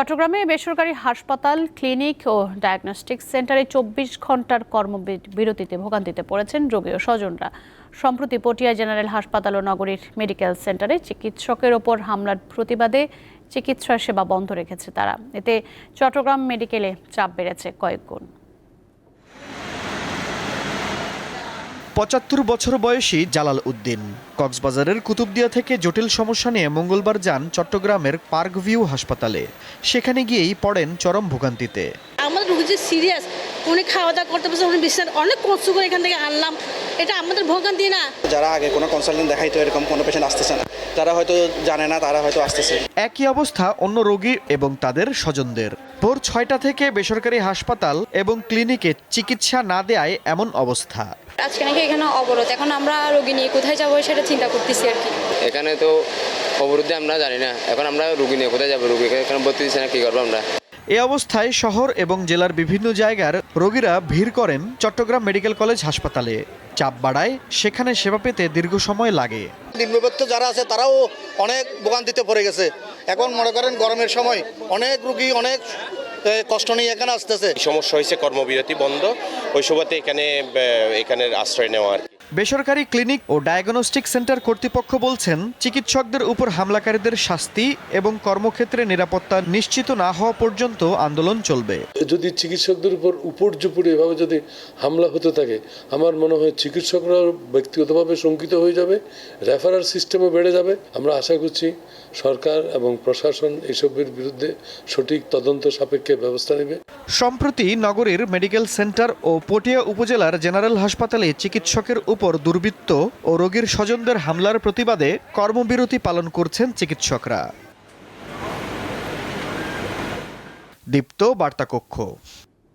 চট্টগ্রামে বেসরকারি হাসপাতাল, ক্লিনিক ও ডায়াগনস্টিক সেন্টারে চব্বিশ ঘণ্টার কর্মবিরতিতে ভোগান্তিতে পড়েছেন রোগী ও স্বজনরা। সম্প্রতি পটিয়া জেনারেল হাসপাতাল ও নগরীর মেডিকেল সেন্টারে চিকিৎসকের ওপর হামলার প্রতিবাদে চিকিৎসা সেবা বন্ধ রেখেছে তারা। এতে চট্টগ্রাম মেডিকেলে চাপ বেড়েছে কয়েক গুণ। পঁচাত্তর বছর বয়সী জালাল উদ্দিন। কক্সবাজারের কুতুবদিয়া থেকে জটিল সমস্যা নিয়ে মঙ্গলবার যান চট্টগ্রামের পার্ক ভিউ হাসপাতালে। সেখানে গিয়েই পড়েন চরম ভোগান্তিতে। আমাদের রুগী যে সিরিয়াস উনি খাওয়া দাওয়া করতে পারছেন উনি বিশ্বাস অনেক কষ্ট করে এখান থেকে আনলাম। এটা আমাদের ভোগান্তি না। যারা আগে কোনো কনসালটেন্ট দেখাইতো এরকম কোনো পেশেন্ট আসতেছে না। যারা হয়তো জানে না তারা হয়তো আসতেছে। একই অবস্থা অন্য রোগী এবং তাদের স্বজনদের। ভোর ছয়টা থেকে বেসরকারি হাসপাতাল এবং ক্লিনিকে চিকিৎসা না দেয়ায় এমন অবস্থা। আজকে নাকি এখানে অবরোধ। এখন আমরা রোগী নিয়ে কোথায় যাব সেটা চিন্তা করতেছি আর কি। এখানে তো অবরোধে আমরা জানি না। এখন আমরা রুগী নিয়ে কোথায় যাব? রুগী এখানে ভর্তি দিচ্ছে না কি করব আমরা? এ অবস্থায় শহর এবং জেলার বিভিন্ন জায়গার রোগীরা ভিড় করেন চট্টগ্রাম মেডিকেল কলেজ হাসপাতালে। চাপ বাড়ায় সেখানে সেবা পেতে দীর্ঘ সময় লাগে। নিম্নবিত্ত যারা আছে তারাও অনেক ভোগান্তিতে পড়ে গেছে। এখন মনে করেন গরমের সময় অনেক রুগী অনেক কষ্ট নিয়ে এখানে আসতেছে। সমস্যা হয়েছে কর্মবিরতি বন্ধ। ওই সুবাদে এখানে এখানের আশ্রয় নেওয়া আর কি। বেসরকারি ক্লিনিক ও ডায়াগনস্টিক সেন্টার কর্তৃপক্ষ বলছেন, চিকিৎসকদের উপর হামলাকারীদের শাস্তি এবং কর্মক্ষেত্রে নিরাপত্তা নিশ্চিত না হওয়া পর্যন্ত আন্দোলন চলবে। যদি চিকিৎসকদের উপর উপর্যুপুরে এভাবে যদি হামলা হতে থাকে, আমার মনে হয় চিকিৎসকরাও ব্যক্তিগতভাবে শঙ্কিত হয়ে যাবে রেফারার সিস্টেমও বেড়ে যাবে। আমরা আশা করছি সরকার এবং প্রশাসন এসবের বিরুদ্ধে সঠিক তদন্ত সাপেক্ষে ব্যবস্থা নেবে। সম্প্রতি নগরীর মেডিকেল সেন্টার ও পটিয়া উপজেলার জেনারেল হাসপাতালে চিকিৎসকের উপর দুর্বৃত্ত ও রোগীর স্বজনদের হামলার প্রতিবাদে কর্মবিরতি পালন করছেন চিকিৎসকরা। দীপ্ত বার্তাকক্ষ।